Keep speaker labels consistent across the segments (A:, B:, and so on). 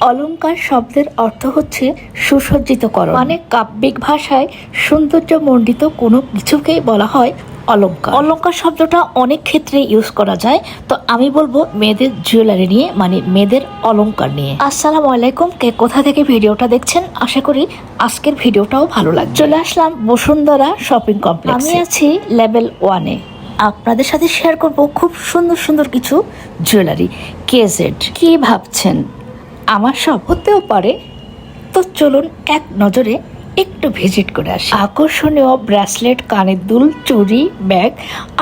A: অলংকার শব্দের অর্থ হচ্ছে সুসজ্জিত করণ মানে কাব্যিক ভাষায় সৌন্দর্যমণ্ডিত কোনো কিছুকেই বলা হয় অলঙ্কার অলঙ্কার শব্দটা অনেক ক্ষেত্রে ইউজ করা যায়, তো আমি বলব মেয়েদের জুয়েলারি নিয়ে মানে মেয়েদের অলঙ্কার নিয়ে। আসসালামু আলাইকুম, কে কোথা থেকে ভিডিওটা দেখছেন? আশা করি আজকের ভিডিওটাও ভালো লাগবে। চলে আসলাম বসুন্ধরা শপিং কমপ্লেক্স। আমি আছি লেভেল ওয়ানে। আপনাদের সাথে শেয়ার করব খুব সুন্দর সুন্দর কিছু জুয়েলারি। কেজেড কি ভাবছেন? আমার সব হতেও পারে। তো চলুন এক নজরে একটু ভিজিট করে আসি। আকর্ষণীয় ব্রেসলেট, কানের দুল, চুড়ি, ব্যাগ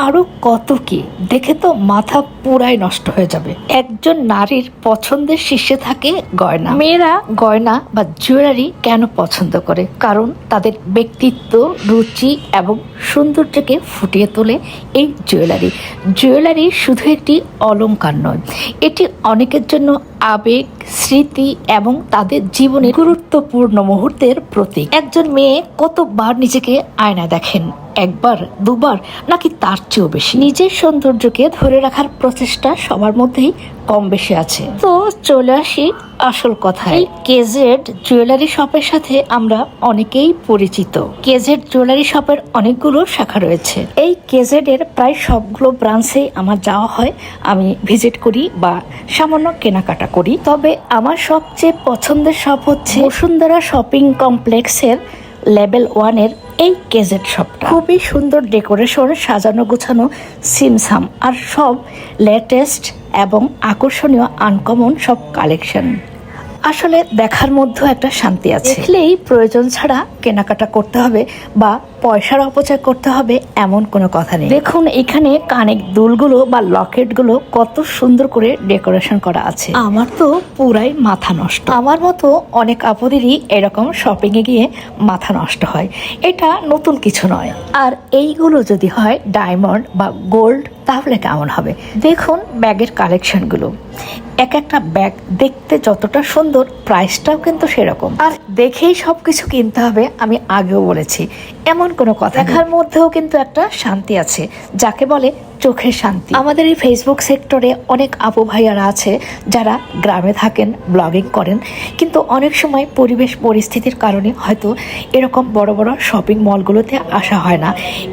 A: আরও কত কি। দেখে তো মাথা পুরাই নষ্ট হয়ে যাবে। একজন নারীর পছন্দের শীর্ষে থাকে গয়না। মেয়েরা গয়না বা জুয়েলারি কেন পছন্দ করে? কারণ তাদের ব্যক্তিত্ব, রুচি এবং সৌন্দর্যকে ফুটিয়ে তোলে এই জুয়েলারি। জুয়েলারি শুধু একটি অলঙ্কার নয়, এটি অনেকের জন্য আবেগ স্মৃতি এবং তাদের জীবনের গুরুত্বপূর্ণ মুহূর্তের প্রতীক। একজন মেয়ে কতবার নিজেকে আয়না দেখেন? একবার, দুবার, নাকি তার চেয়েও বেশি? নিজের সৌন্দর্যকে ধরে রাখার প্রচেষ্টা সবার মধ্যেই কম বেশি আছে। তো চলে আসি আসল কথায়। কেজেড জুয়েলারি শপের সাথে আমরা অনেকেই পরিচিত। কেজেড জুয়েলারি শপের অনেকগুলো শাখা রয়েছে। এই কেজেড এর প্রায় সবগুলো ব্রাঞ্চে আমার যাওয়া হয়। আমি ভিজিট করি বা সামান্য কেনাকাটা করি। তবে আমার সবচেয়ে পছন্দের শপ হচ্ছে বসুন্ধরা শপিং কমপ্লেক্সের লেভেল ওয়ানের এই কেজেট শপটা। খুবই সুন্দর ডেকোরেশন সাজানো গোছানো সিমসাম আর সব লেটেস্ট এবং আকর্ষণীয় আনকমন সব কালেকশন। আসলে দেখার মধ্যেও একটা শান্তি আছে। দেখলেই প্রয়োজন ছাড়া কেনাকাটা করতে হবে বা পয়সার অপচয় করতে হবে এমন কোনো কথা নেই। দেখুন এখানে কানের দুলগুলো বা লকেটগুলো কত সুন্দর করে ডেকোরেশন করা আছে। আমার তো পুরাই মাথা নষ্ট। আমার মতো অনেক আপদেরই এরকম শপিংয়ে এ গিয়ে মাথা নষ্ট হয়। এটা নতুন কিছু নয়। আর এইগুলো যদি হয় ডায়মন্ড বা গোল্ড তাহলে কেমন হবে? দেখুন ব্যাগের কালেকশনগুলো এক একটা ব্যাগ দেখতে যতটা সুন্দর প্রাইসটাও কিন্তু সেরকম। আর দেখেই সব কিছু কিনতে হবে আমি আগেও বলেছি। এমন কোনো কথা দেখার মধ্যেও কিন্তু একটা শান্তি আছে যাকে বলে চোখের শান্তি। আমাদের এই ফেসবুক সেক্টরে অনেক আপু ভাইয়ারা আছে যারা গ্রামে থাকেন ব্লগিং করেন। কিন্তু অনেক সময় পরিবেশ পরিস্থিতির কারণে হয়তো এরকম বড় বড় শপিং মলগুলোতে আসা হয় না।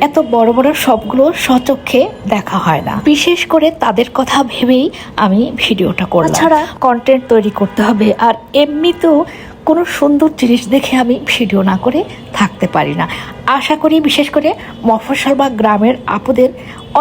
A: এত বড় বড় সবগুলো সচক্ষে দেখা হয় না। বিশেষ করে তাদের কথা ভেবেই আমি ভিডিওটা করলাম। ছাড়া কন্টেন্ট তৈরি করতে হবে আর এমনিতেও কোনো সুন্দর জিনিস দেখে আমি ভিডিও না করে থাকতে পারি না। আশা করি বিশেষ করে মফস্বল বা গ্রামের আপুদের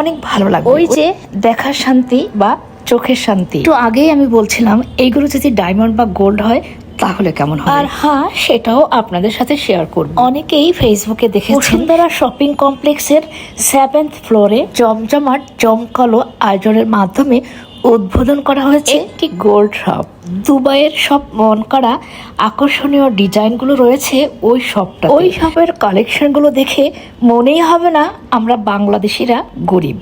A: অনেক ভালো লাগবে। ওই যে দেখার শান্তি বা চোখের শান্তি। তো আগেই আমি বলছিলাম এইগুলো যদি ডায়মন্ড বা গোল্ড হয় তাহলে কেমন হয় আর হ্যাঁ সেটাও আপনাদের সাথে শেয়ার করব। অনেকেই ফেসবুকে দেখে বসুন্ধরা শপিং কমপ্লেক্সের সেভেন্থ ফ্লোরে জমজমাট জমকালো আয়োজনের মাধ্যমে উদ্বোধন করা হয়েছে একটি গোল্ড শপ। দুবাইয়ের সব মন করা আকর্ষণীয় ডিজাইনগুলো রয়েছে ওই শপটা ওই শপের কালেকশনগুলো দেখে মনেই হবে না আমরা বাংলাদেশিরা গরিব।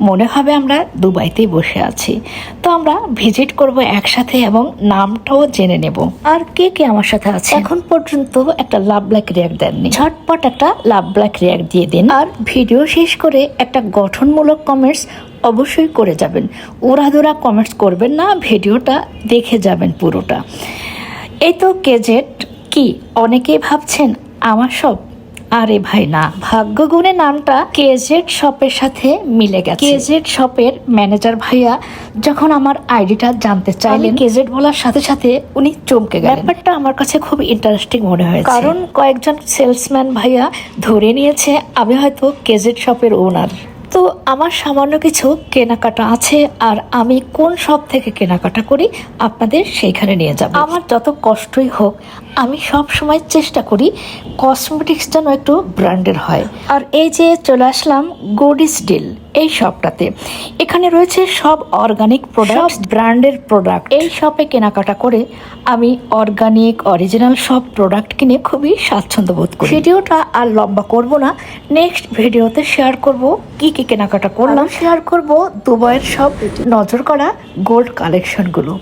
A: মনে হবে আমরা দুবাইতেই বসে আছি। তো আমরা ভিজিট করব একসাথে এবং নামটাও জেনে নেব। আর কে কে আমার সাথে আছে? এখন পর্যন্ত একটা লাভ ব্ল্যাক রিয়াক্ট দেননি। ঝটপট একটা লাভ ব্ল্যাক রিয়াক্ট দিয়ে দিন। আর ভিডিও শেষ করে একটা গঠনমূলক কমেন্টস অবশ্যই করে যাবেন। ওরাধুরা কমেন্টস করবেন না, ভিডিওটা দেখে যাবেন পুরোটা। এই তো কেজেট কি? অনেকেই ভাবছেন, আমার সব আরে ভাই না ভাগ্য গুণে নামটা কেজেড শপের সাথে মিলে গেছে। কেজেড শপের ম্যানেজার ভাইয়া যখন আমার আইডিটা জানতে চাইলেন কেজেড বলার সাথে সাথে উনি চমকে গেলেন। ব্যাপারটা আমার কাছে খুব ইন্টারেস্টিং মনে হয়েছে। কারণ কয়েকজন সেলসম্যান ভাইয়া ধরে নিয়েছে আমি হয়তো কেজেড শপের ওনার তো আমার সামান্য কিছু কেনাকাটা আছে আর আমি কোন সব থেকে কেনাকাটা করি আপনাদের সেইখানে নিয়ে যাব। আমার যত কষ্টই হোক, আমি সব সময় চেষ্টা করি কসমেটিক্স যেন একটু ব্র্যান্ডের হয়। আর এই যে চলে আসলাম গোডিস ডিল এই শপটাতে। এখানে রয়েছে সব অর্গানিক প্রোডাক্ট ব্র্যান্ডের প্রোডাক্ট এই শপে কেনাকাটা করে আমি অর্গানিক অরিজিনাল সব প্রোডাক্ট কিনে খুবই স্বাচ্ছন্দ্য বোধ করি। ভিডিওটা আর লম্বা করব না। নেক্সট ভিডিওতে শেয়ার করব কি কি কেনাকাটা করলাম। শেয়ার করব দুবাইয়ের সব নজর করা গোল্ড কালেকশনগুলো